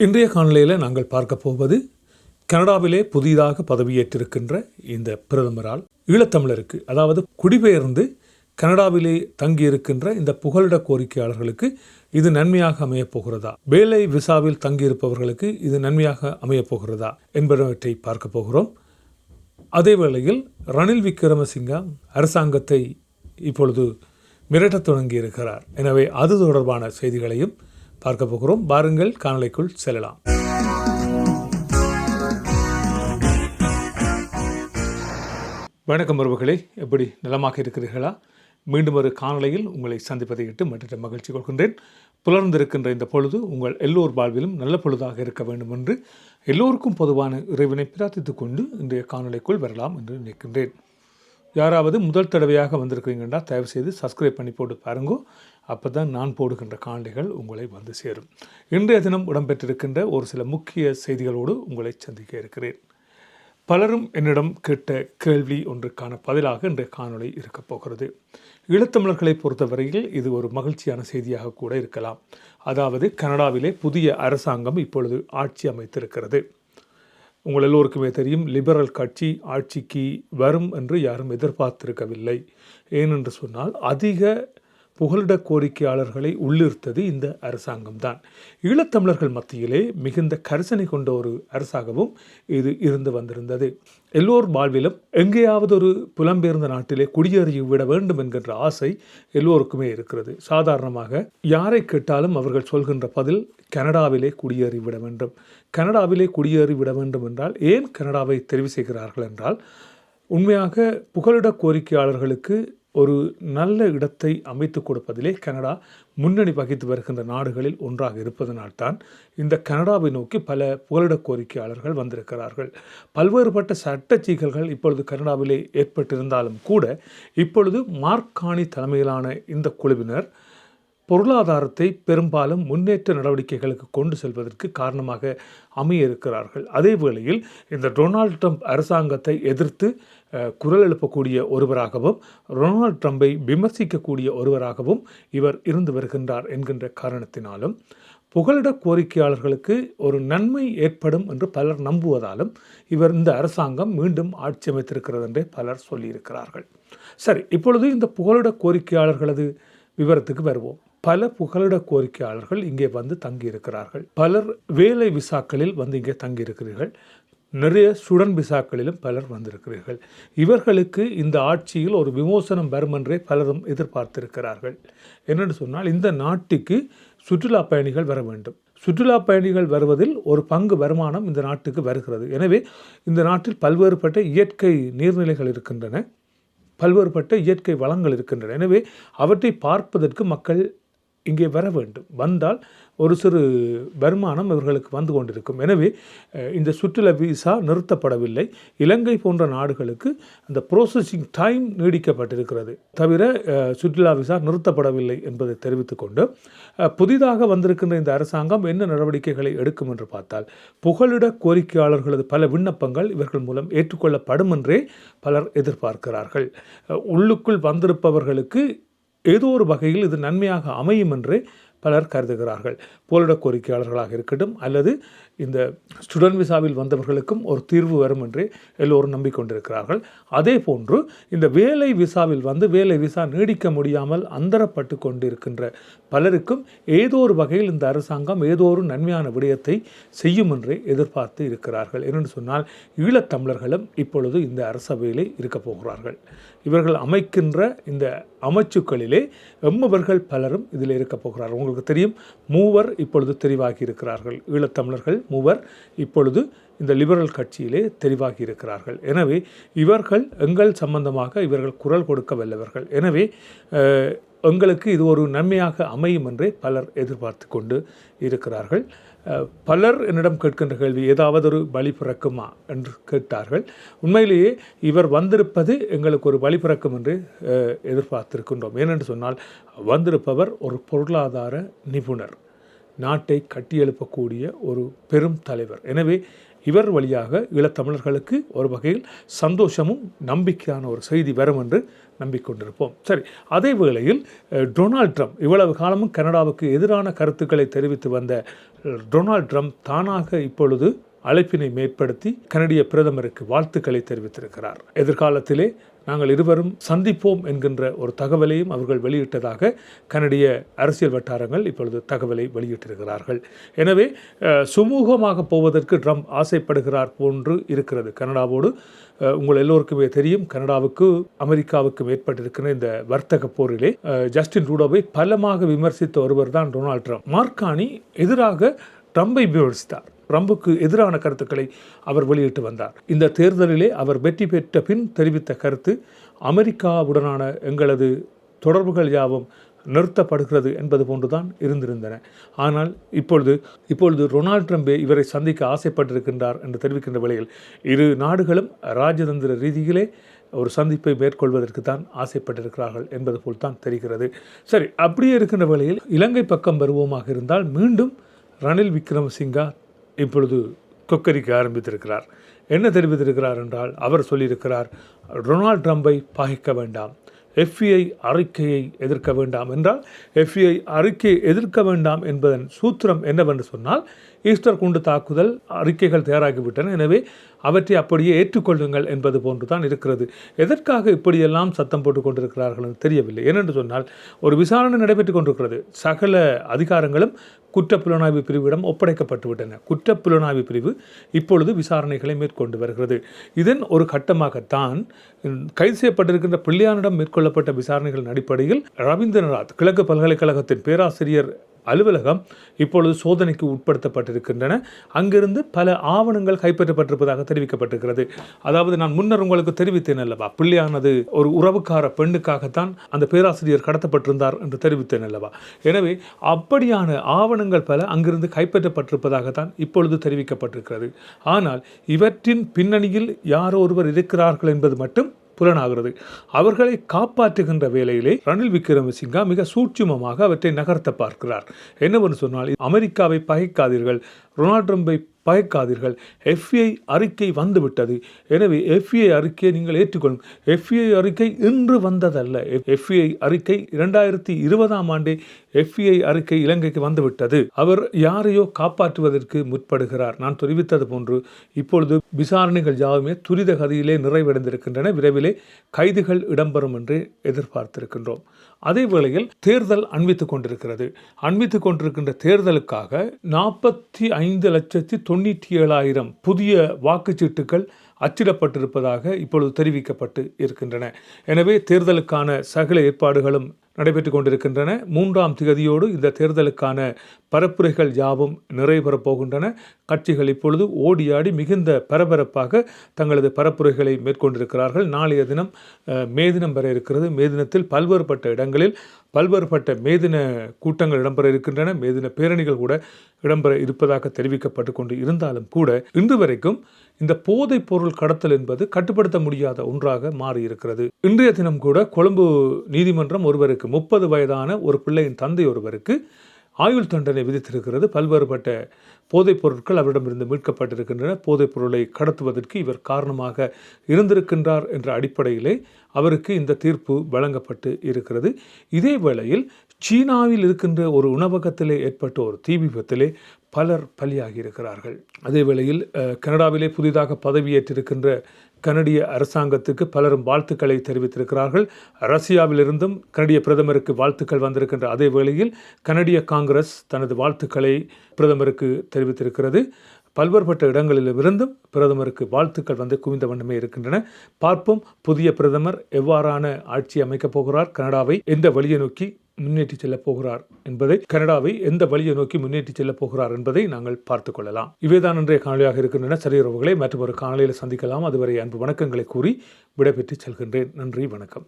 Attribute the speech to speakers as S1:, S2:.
S1: இன்றைய காணொலியில் நாங்கள் பார்க்க போவது கனடாவிலே புதிதாக பதவியேற்றிருக்கின்ற இந்த பிரதமரால் ஈழத்தமிழருக்கு அதாவது குடிபெயர்ந்து கனடாவிலே தங்கியிருக்கின்ற இந்த புகலிட கோரிக்கையாளர்களுக்கு இது நன்மையாக அமையப் போகிறதா? வேலை விசாவில் தங்கியிருப்பவர்களுக்கு இது நன்மையாக அமையப் போகிறதா? என்பனவற்றை பார்க்க போகிறோம். அதே வேளையில் ரணில் விக்ரமசிங்கா அரசாங்கத்தை இப்பொழுது மிரட்டத் தொடங்கியிருக்கிறார். எனவே அது தொடர்பான செய்திகளையும் பார்க்க போகிறோம். பாருங்கள் காணொளிக்குள் செல்லலாம். வணக்கம் உறவுகளே. எப்படி நலமாக இருக்கிறீர்களா? மீண்டும் ஒரு காணொலியில் உங்களை சந்திப்பதை இட்டு மற்ற மகிழ்ச்சி கொள்கின்றேன். புலர்ந்திருக்கின்ற இந்த பொழுது உங்கள் எல்லோர் வாழ்விலும் நல்ல பொழுதாக இருக்க வேண்டும் என்று எல்லோருக்கும் பொதுவான இறைவனை பிரார்த்தித்துக் கொண்டு இன்றைய காணொலிக்குள் வரலாம் என்று நினைக்கின்றேன். யாராவது முதல் தடவையாக வந்திருக்கிறீங்கன்னா தயவு செய்து சப்ஸ்கிரைப் பண்ணி போட்டு பாருங்கோ. அப்போ தான் நான் போடுகின்ற காண்டிகள் உங்களை வந்து சேரும். இன்றைய தினம் இடம்பெற்றிருக்கின்ற ஒரு சில முக்கிய செய்திகளோடு உங்களை சந்திக்க இருக்கிறேன். பலரும் என்னிடம் கேட்ட கேள்வி ஒன்றுக்கான பதிலாக இன்றைய காணொளி இருக்கப் போகிறது. ஈழத்தமிழர்களை பொறுத்தவரையில் இது ஒரு மகிழ்ச்சியான செய்தியாக கூட இருக்கலாம். அதாவது கனடாவிலே புதிய அரசாங்கம் இப்பொழுது ஆட்சி அமைத்திருக்கிறது. உங்கள் எல்லோருக்குமே தெரியும் லிபரல் கட்சி ஆட்சிக்கு வரும் என்று யாரும் எதிர்பார்த்திருக்கவில்லை. ஏனென்று சொன்னால் அதிக புகலிட கோரிக்கையாளர்களை உள்ளிருத்தது இந்த அரசாங்கம்தான். ஈழத்தமிழர்கள் மத்தியிலே மிகுந்த கரிசனை கொண்ட ஒரு அரசாகவும் இது இருந்து வந்திருந்தது. எல்லோர் வாழ்விலும் எங்கேயாவது ஒரு புலம்பெயர்ந்த நாட்டிலே குடியேறி விட வேண்டும் என்கின்ற ஆசை எல்லோருக்குமே இருக்கிறது. சாதாரணமாக யாரை கேட்டாலும் அவர்கள் சொல்கின்ற பதில் கனடாவிலே குடியேறி விட வேண்டும். கனடாவிலே குடியேறி விட வேண்டும் என்றால் ஏன் கனடாவை தெரிவு செய்கிறார்கள் என்றால் உண்மையாக புகலிட கோரிக்கையாளர்களுக்கு ஒரு நல்ல இடத்தை அமைத்து கொடுப்பதிலே கனடா முன்னணி வகித்து வருகின்ற நாடுகளில் ஒன்றாக இருப்பதனால்தான் இந்த கனடாவை நோக்கி பல புகலிட கோரிக்கையாளர்கள் வந்திருக்கிறார்கள். பல்வேறுபட்ட சட்ட சிக்கல்கள் இப்பொழுது கனடாவிலே ஏற்பட்டிருந்தாலும் கூட இப்பொழுது மார்க்காணி தலைமையிலான இந்த குழுவினர் பொருளாதாரத்தை பெரும்பாலும் முன்னேற்ற நடவடிக்கைகளுக்கு கொண்டு செல்வதற்கு காரணமாக அமைய இருக்கிறார்கள் அதே வேளையில் இந்த டொனால்ட் ட்ரம்ப் அரசாங்கத்தை எதிர்த்து குரல் எழுப்பக்கூடிய ஒருவராகவும் டொனால்ட் ட்ரம்பை விமர்சிக்கக்கூடிய ஒருவராகவும் இவர் இருந்து வருகின்றார் என்கின்ற காரணத்தினாலும் புகலிட கோரிக்கையாளர்களுக்கு ஒரு நன்மை ஏற்படும் என்று பலர் நம்புவதாலும் இவர் இந்த அரசாங்கம் மீண்டும் ஆட்சி அமைத்திருக்கிறது என்றே பலர் சொல்லியிருக்கிறார்கள். சரி இப்பொழுது இந்த புகலிட கோரிக்கையாளர்களது விவரத்துக்கு வருவோம். பல புகலிட கோரிக்கையாளர்கள் இங்கே வந்து தங்கியிருக்கிறார்கள். பலர் வேலை விசாக்களில் வந்து இங்கே தங்கியிருக்கிறீர்கள். நிறைய சுடன் விசாக்களிலும் பலர் வந்திருக்கிறீர்கள். இவர்களுக்கு இந்த ஆட்சியில் ஒரு விமோசனம் வரும் என்றே பலரும் எதிர்பார்த்திருக்கிறார்கள். என்னென்னு சொன்னால் இந்த நாட்டுக்கு சுற்றுலா பயணிகள் வர வேண்டும். சுற்றுலா பயணிகள் வருவதில் ஒரு பங்கு வருமானம் இந்த நாட்டுக்கு வருகிறது. எனவே இந்த நாட்டில் பல்வேறுபட்ட இயற்கை நீர்நிலைகள் இருக்கின்றன. பல்வேறுபட்ட இயற்கை வளங்கள் இருக்கின்றன. எனவே அவற்றை பார்ப்பதற்கு மக்கள் இங்கே வர வேண்டும். வந்தால் ஒரு சிறு வருமானம் இவர்களுக்கு வந்து கொண்டிருக்கும். எனவே இந்த சுற்றுலா விசா நிறுத்தப்படவில்லை. இலங்கை போன்ற நாடுகளுக்கு அந்த ப்ரோசஸிங் டைம் நீடிக்கப்பட்டிருக்கிறது. தவிர சுற்றுலா விசா நிறுத்தப்படவில்லை என்பதை தெரிவித்துக்கொண்டு புதிதாக வந்திருக்கின்ற இந்த அரசாங்கம் என்ன நடவடிக்கைகளை எடுக்கும் என்று பார்த்தால் புகலிட கோரிக்கையாளர்களது பல விண்ணப்பங்கள் இவர்கள் மூலம் ஏற்றுக்கொள்ளப்படும் என்றே பலர் எதிர்பார்க்கிறார்கள். உள்ளுக்குள் வந்திருப்பவர்களுக்கு ஏதோ ஒரு வகையில் இது நன்மையாக அமையும் என்று பலர் கருதுகிறார்கள். போலிட கோரிக்கையாளர்களாக இருக்கட்டும் அல்லது இந்த ஸ்டூடெண்ட் விசாவில் வந்தவர்களுக்கும் ஒரு தீர்வு வரும் என்று எல்லோரும் நம்பிக்கொண்டிருக்கிறார்கள். அதே போன்று இந்த வேலை விசாவில் வந்து வேலை விசா நீடிக்க முடியாமல் அந்தரப்பட்டு கொண்டிருக்கின்ற பலருக்கும் ஏதோ ஒரு வகையில் இந்த அரசாங்கம் ஏதோ ஒரு நன்மையான விடயத்தை செய்யும் என்று எதிர்பார்த்து இருக்கிறார்கள். என்னென்னு சொன்னால் ஈழத்தமிழர்களும் இப்பொழுது இந்த அரசவையிலே இருக்கப் போகிறார்கள். இவர்கள் அமைக்கின்ற இந்த அமைச்சுக்களிலே எம்மவர்கள் பலரும் இதில் இருக்கப் போகிறார்கள். உங்களுக்கு தெரியும் மூவர் இப்பொழுது தெரிவாகி இருக்கிறார்கள். ஈழத்தமிழர்கள் மூவர் இப்பொழுது இந்த லிபரல் கட்சியிலே தெரிவாகி இருக்கிறார்கள். எனவே இவர்கள் எங்கள் சம்பந்தமாக இவர்கள் குரல் கொடுக்க வல்லவர்கள். எனவே எங்களுக்கு இது ஒரு நன்மையாக அமையும் என்றே பலர் எதிர்பார்த்து கொண்டு இருக்கிறார்கள். பலர் என்னிடம் கேட்கின்ற கேள்வி ஏதாவது ஒரு வழி பிறக்குமா என்று கேட்டார்கள். உண்மையிலேயே இவர் வந்திருப்பது எங்களுக்கு ஒரு வழி பிறக்கும் என்று எதிர்பார்த்திருக்கின்றோம். ஏனென்று சொன்னால் வந்திருப்பவர் ஒரு பொருளாதார நிபுணர். நாட்டை கட்டியெழுப்பக்கூடிய ஒரு பெரும் தலைவர். எனவே இவர் வழியாக ஈழத்தமிழர்களுக்கு ஒரு வகையில் சந்தோஷமும் நம்பிக்கையான ஒரு செய்தி வரும் என்று நம்பிக்கொண்டிருப்போம். சரி அதே வேளையில் டொனால்ட் ட்ரம்ப் இவ்வளவு காலமும் கனடாவுக்கு எதிரான கருத்துக்களை தெரிவித்து வந்த டொனால்ட் ட்ரம்ப் தானாக இப்பொழுது அழைப்பினை மேற்படுத்தி கனடிய பிரதமருக்கு வாழ்த்துக்களை தெரிவித்திருக்கிறார். எதிர்காலத்திலே நாங்கள் இருவரும் சந்திப்போம் என்கின்ற ஒரு தகவலையும் அவர்கள் வெளியிட்டதாக கனடிய அரசியல் வட்டாரங்கள் இப்பொழுது தகவலை வெளியிட்டிருக்கிறார்கள். எனவே சுமூகமாக போவதற்கு ட்ரம்ப் ஆசைப்படுகிறார் போன்று இருக்கிறது கனடாவோடு. உங்கள் எல்லோருக்குமே தெரியும் கனடாவுக்கு அமெரிக்காவுக்கும் ஏற்பட்டிருக்கிற இந்த வர்த்தக போரிலே ஜஸ்டின் ரூடோவை பலமாக விமர்சித்த ஒருவர் தான் டொனால்ட் ட்ரம்ப். மார்க்கானி எதிராக ட்ரம்பை விமர்சித்தார் ட்ரம்புக்கு எதிரான கருத்துக்களை அவர் வெளியிட்டு வந்தார். இந்த தேர்தலிலே அவர் வெற்றி பெற்ற பின் தெரிவித்த கருத்து அமெரிக்காவுடனான எங்களது தொடர்புகள் யாவும் நிறுத்தப்படுகிறது என்பது போன்றுதான் இருந்திருந்தன. ஆனால் இப்பொழுது இப்பொழுது ரொனால்ட் ட்ரம்பே இவரை சந்திக்க ஆசைப்பட்டிருக்கின்றார் என்று தெரிவிக்கின்ற வேளையில் இரு நாடுகளும் ராஜதந்திர ரீதியிலே ஒரு சந்திப்பை மேற்கொள்வதற்கு தான் ஆசைப்பட்டிருக்கிறார்கள் என்பது போல் தான் தெரிகிறது. சரி அப்படியே இருக்கின்ற வேளையில் இலங்கை பக்கம் வருவோமாக இருந்தால் மீண்டும் ரணில் விக்ரமசிங்கா இப்பொழுது கொக்கரிக்க ஆரம்பித்திருக்கிறார். என்ன தெரிவித்திருக்கிறார் என்றால் அவர் சொல்லியிருக்கிறார் டொனால்ட் ட்ரம்பை பாகிக்க வேண்டாம். எஃப்இஐ அறிக்கையை எதிர்க்க வேண்டாம். என்றால் எஃப்இஐ அறிக்கையை எதிர்க்க வேண்டாம் என்பதன் சூத்திரம் என்னவென்று சொன்னால் ஈஸ்டர் குண்டு தாக்குதல் அறிக்கைகள் தயாராகிவிட்டன. எனவே அவற்றை அப்படியே ஏற்றுக்கொள்ளுங்கள் என்பது போன்று தான் இருக்கிறது. எதற்காக இப்படியெல்லாம் சத்தம் போட்டுக் கொண்டிருக்கிறார்கள் தெரியவில்லை. ஏனென்று சொன்னால் ஒரு விசாரணை நடைபெற்றுக் கொண்டிருக்கிறது. சகல அதிகாரங்களும் குற்றப்புலனாய்வு பிரிவிடம் ஒப்படைக்கப்பட்டுவிட்டன குற்றப்புலனாய்வு பிரிவு இப்பொழுது விசாரணைகளை மேற்கொண்டு வருகிறது. இதன் ஒரு கட்டமாகத்தான் கைது செய்யப்பட்டிருக்கின்ற பிள்ளையானிடம் மேற்கொள்ளப்பட்ட விசாரணைகளின் அடிப்படையில் ரவீந்திரநாத் கிழக்கு பல்கலைக்கழகத்தின் பேராசிரியர் அலுவலகம் இப்பொழுது சோதனைக்கு உட்படுத்தப்பட்டிருக்கின்றன. அங்கிருந்து பல ஆவணங்கள் கைப்பற்றப்பட்டிருப்பதாக தெரிவிக்கப்பட்டிருக்கிறது. அதாவது நான் முன்னர் உங்களுக்கு தெரிவித்தேன் அல்லவா? பிள்ளையானது ஒரு உறவுக்கார பெண்ணுக்காகத்தான் அந்த பேராசிரியர் கடத்தப்பட்டிருந்தார் என்று தெரிவித்தேன் அல்லவா? எனவே அப்படியான ஆவணங்கள் பல அங்கிருந்து கைப்பற்றப்பட்டிருப்பதாகத்தான் இப்பொழுது தெரிவிக்கப்பட்டிருக்கிறது. ஆனால் இவற்றின் பின்னணியில் யாரோ ஒருவர் இருக்கிறார்கள் என்பது மட்டும் புலனாகிறது. அவர்களை காப்பாற்றுகின்ற வேலையிலே ரணில் விக்ரமசிங்கா மிக சூட்சுமமாக அவற்றை நகர்த்த பார்க்கிறார். என்னவென்று சொன்னால் அமெரிக்காவை பகைக்காதீர்கள் ரொனால்ட் ட்ரம்பை பயக்காதீர்கள் எஃப்ஐ அறிக்கை வந்துவிட்டது. எனவே எஃப்ஐ அறிக்கையை நீங்கள் ஏற்றுக்கொள்ளும். எஃப்ஐ அறிக்கை இன்று வந்ததல்ல. எஃப்ஐ அறிக்கை இரண்டாயிரத்தி இருபதாம் ஆண்டே எஃப்ஐ அறிக்கை இலங்கைக்கு வந்துவிட்டது. அவர் யாரையோ காப்பாற்றுவதற்கு முற்படுகிறார். நான் தெரிவித்தது போன்று இப்பொழுது விசாரணைகள் யாவுமே துரித கதியிலே நிறைவடைந்திருக்கின்றன. விரைவிலே கைதுகள் இடம்பெறும் என்று எதிர்பார்த்திருக்கின்றோம். அதே வேளையில் தேர்தல் அண்மித்துக் கொண்டிருக்கிறது. அண்மித்துக் கொண்டிருக்கின்ற தேர்தலுக்காக நாற்பத்தி ஐந்து லட்சத்தி தொண்ணூற்றி ஏழாயிரம் புதிய வாக்குச்சீட்டுகள் அச்சிடப்பட்டிருப்பதாக இப்பொழுது தெரிவிக்கப்பட்டு இருக்கின்றன. எனவே தேர்தலுக்கான சகல ஏற்பாடுகளும் நடைபெற்று கொண்டிருக்கின்றன. மூன்றாம் திகதியோடு இந்த தேர்தலுக்கான பரப்புரைகள் யாவும் நிறைவேறப் போகின்றன. கட்சிகள் இப்பொழுது ஓடியாடி மிகுந்த பரபரப்பாக தங்களது பரப்புரைகளை மேற்கொண்டிருக்கிறார்கள். நாளைய தினம் மே தினம் வர இருக்கிறது. மே தினத்தில் பல்வேறுபட்ட இடங்களில் பல்வேறுபட்ட மேதின கூட்டங்கள் இடம்பெற இருக்கின்றன. மேதின பேரணிகள் கூட இடம்பெற இருப்பதாக தெரிவிக்கப்பட்டு கொண்டு இருந்தாலும் கூட இன்று வரைக்கும் இந்த போதைப் பொருள் கடத்தல் என்பது கட்டுப்படுத்த முடியாத ஒன்றாக மாறியிருக்கிறது. இன்றைய தினம் கூட கொழும்பு நீதிமன்றம் ஒருவருக்கு முப்பது வயதான ஒரு பிள்ளையின் தந்தை ஒருவருக்கு ஆயுள் தண்டனை விதித்திருக்கிறது. பல்வேறுபட்ட போதைப் பொருட்கள் அவரிடமிருந்து மீட்கப்பட்டிருக்கின்றன. போதைப் பொருளை கடத்துவதற்கு இவர் காரணமாக இருந்திருக்கின்றார் என்ற அடிப்படையிலே அவருக்கு இந்த தீர்ப்பு வழங்கப்பட்டு இருக்கிறது. இதே வேளையில் சீனாவில் இருக்கின்ற ஒரு உணவகத்திலே ஏற்பட்ட ஒரு தீ விபத்திலே பலர் பலியாகி இருக்கிறார்கள் அதே வேளையில் கனடாவிலே புதிதாக பதவியேற்றிருக்கின்ற கனடிய அரசாங்கத்துக்கு பலரும் வாழ்த்துக்களை தெரிவித்திருக்கிறார்கள். ரஷ்யாவிலிருந்தும் கனடிய பிரதமருக்கு வாழ்த்துக்கள் வந்திருக்கின்ற அதே வேளையில் கனடிய காங்கிரஸ் தனது வாழ்த்துக்களை பிரதமருக்கு தெரிவித்திருக்கிறது. பல்வேறுபட்ட இடங்களிலிருந்தும் பிரதமருக்கு வாழ்த்துக்கள் வந்து குவிந்த வண்ணமே இருக்கின்றன. பார்ப்போம் புதிய பிரதமர் எவ்வாறான ஆட்சி அமைக்கப் போகிறார்? கனடாவை எந்த வழியை நோக்கி முன்னேற்றி செல்லப் போகிறார் என்பதை கனடாவை எந்த வழியை நோக்கி முன்னேற்றி செல்லப் போகிறார் என்பதை நாங்கள் பார்த்துக் கொள்ளலாம். இவைதான் இன்றைய காணொலியாக இருக்கின்றன. சரியறவுகளை மற்றும் ஒரு காணொலியில் சந்திக்கலாம். அதுவரை அன்பு வணக்கங்களை கூறி விடைபெற்று செல்கின்றேன். நன்றி வணக்கம்.